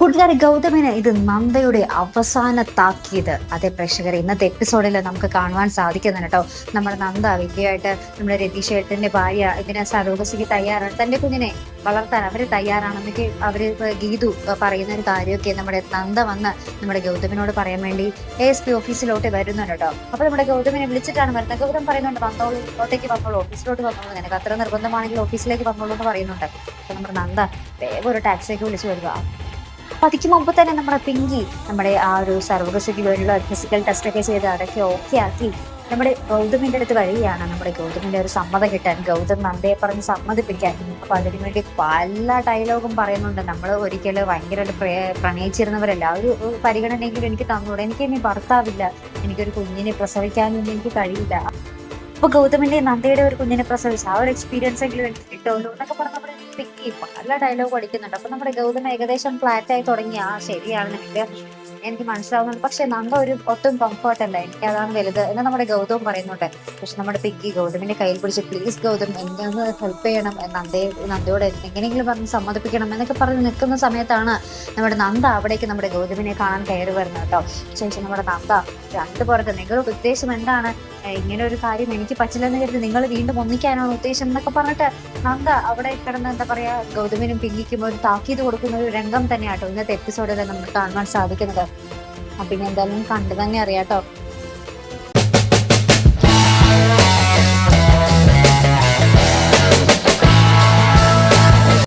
പ്രേക്ഷകർ ഗൗതമിന് ഇത് നന്ദയുടെ അവസാന താക്കീത്. അതെ പ്രേക്ഷകർ ഇന്നത്തെ എപ്പിസോഡിൽ നമുക്ക് കാണുവാൻ സാധിക്കുന്നുണ്ട് കേട്ടോ. നമ്മുടെ നന്ദ വലിയതായിട്ട് നമ്മുടെ രതീഷ് ഭാര്യ ഇതിനെ സരോഗസിക്ക് തയ്യാറാണ്. തന്റെ കുഞ്ഞിനെ വളർത്താൻ അവർ തയ്യാറാണെന്നൊക്കെ അവർ ഗീതു പറയുന്ന ഒരു കാര്യമൊക്കെ നമ്മുടെ നന്ദ വന്ന് നമ്മുടെ ഗൗതമിനോട് പറയാൻ വേണ്ടി എ എസ് പി ഓഫീസിലോട്ട് വരുന്നുണ്ട് കേട്ടോ. അപ്പോൾ നമ്മുടെ ഗൗതമിനെ വിളിച്ചിട്ടാണ് വരുന്നത്. ഗൗതം പറയുന്നുണ്ട് വന്നോളൂ ഇങ്ങോട്ടേക്ക് വന്നോളൂ ഓഫീസിലോട്ട് വന്നോളൂ. നിനക്ക് അത്ര നിർബന്ധമാണെങ്കിൽ ഓഫീസിലേക്ക് വന്നോളൂ എന്ന് പറയുന്നുണ്ട്. അപ്പോൾ നമ്മുടെ നന്ദ വേഗം ഒരു ടാക്സിയൊക്കെ വിളിച്ചു വരിക അപ്പൊ അതിക്ക് മുമ്പ് തന്നെ നമ്മുടെ പിങ്കി നമ്മുടെ ആ ഒരു സർവകസിക്ക് വേണ്ടിയുള്ള ഫിസിക്കൽ ടെസ്റ്റ് ഒക്കെ ചെയ്ത് അതൊക്കെ ഓക്കെ ആക്കി നമ്മുടെ ഗൗതമിന്റെ അടുത്ത് വരികയാണ്. നമ്മുടെ ഗൗതമിന്റെ ഒരു സമ്മതം കിട്ടാൻ ഗൗതം നന്ദയെ പറഞ്ഞ് സമ്മതിപ്പിക്കാൻ. അപ്പൊ അതിനു വേണ്ടി പല ഡയലോഗും പറയുന്നുണ്ട്. നമ്മൾ ഒരിക്കലും ഭയങ്കരമായിട്ട് പ്ര- പ്രണയിച്ചിരുന്നവരല്ല. ആ ഒരു ഒരു പരിഗണനയെങ്കിലും എനിക്ക് തന്നൂടെ. എനിക്ക് ഇനി ഭർത്താവില്ല. എനിക്കൊരു കുഞ്ഞിനെ പ്രസവിക്കാനൊന്നും എനിക്ക് കഴിയില്ല. അപ്പൊ ഗൗതമിന്റെ നന്ദയുടെ ഒരു കുഞ്ഞിനെ പ്രസവിച്ച ആ ഒരു എക്സ്പീരിയൻസ് എങ്കിലും എനിക്ക് കിട്ടുമല്ലോ എന്നൊക്കെ പറഞ്ഞ് നമ്മുടെ ചെയ്യും പല ഡയലോഗ് അടിക്കുന്നുണ്ട്. അപ്പൊ നമ്മുടെ ഗൗതം ഏകദേശം ഫ്ലാറ്റ് ആയി തുടങ്ങി ആ ശരിയാണ് നിനക്ക് എനിക്ക് മനസ്സിലാവുന്നുണ്ട്. പക്ഷെ നന്ദ ഒരു ഒട്ടും കംഫർട്ട് അല്ല. എനിക്ക് അതാണ് വലുത് എന്ന് നമ്മുടെ ഗൗതം പറയുന്നുണ്ട്. പക്ഷെ നമ്മുടെ പിങ്കി ഗൗതമിന്റെ കയ്യിൽ പിടിച്ച് പ്ലീസ് ഗൗതം എന്നെ ഒന്ന് ഹെൽപ്പ് ചെയ്യണം. നന്ദയെ നന്ദയോട് എങ്ങനെയെങ്കിലും പറഞ്ഞ് സമ്മതിപ്പിക്കണം. എന്നൊക്കെ പറഞ്ഞ് നിൽക്കുന്ന സമയത്താണ് നമ്മുടെ നന്ദ അവിടേക്ക് നമ്മുടെ ഗൗതമിനെ കാണാൻ കയറി വരുന്നത് കേട്ടോ. ശേഷം നമ്മുടെ നന്ദ രണ്ടു പുറത്ത് നിങ്ങളുടെ ഉദ്ദേശം എന്താണ്? ഇങ്ങനെ ഒരു കാര്യം എനിക്ക് പറ്റില്ലെന്ന് കരുതി നിങ്ങൾ വീണ്ടും ഒന്നിക്കാനാണ് ഉദ്ദേശം എന്നൊക്കെ പറഞ്ഞിട്ട് നന്ദ അവിടെ കിടന്ന് എന്താ പറയാ ഗൗതമിനും പിങ്കിക്കും ഒരു താക്കീത് കൊടുക്കുന്ന ഒരു രംഗം തന്നെയാട്ടോ ഇന്നത്തെ എപ്പിസോഡിൽ നമുക്ക് കാണുവാൻ സാധിക്കുന്നത്. അപ്പൊ ഇനി എന്തായാലും കണ്ടു തന്നെ അറിയാട്ടോ.